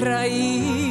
Україна,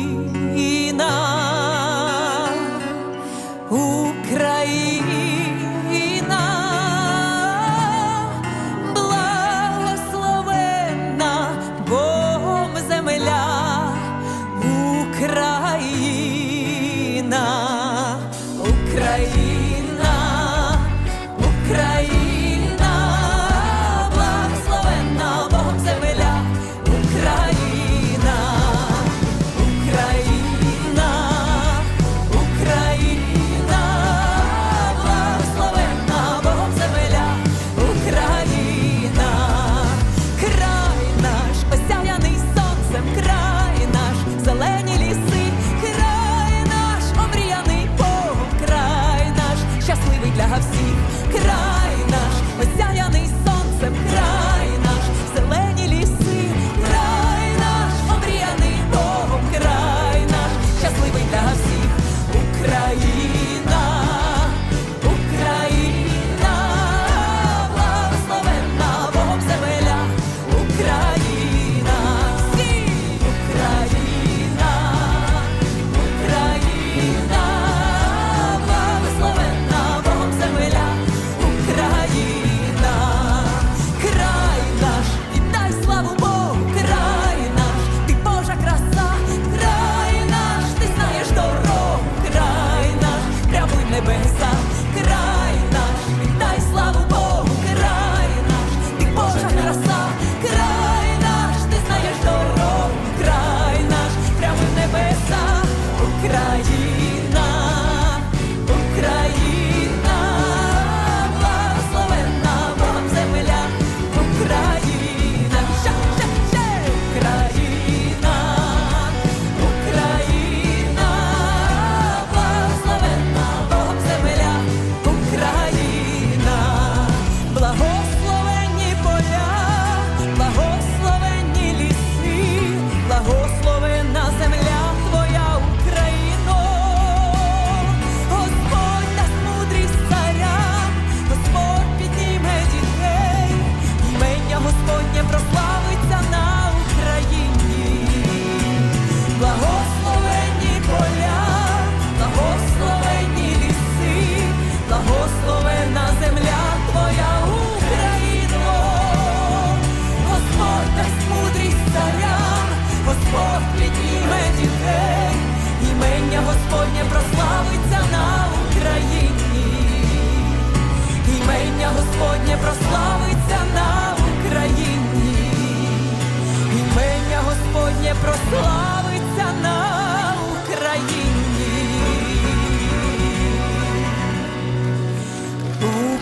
Господнє прославиться на Україні.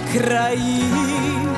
Україна.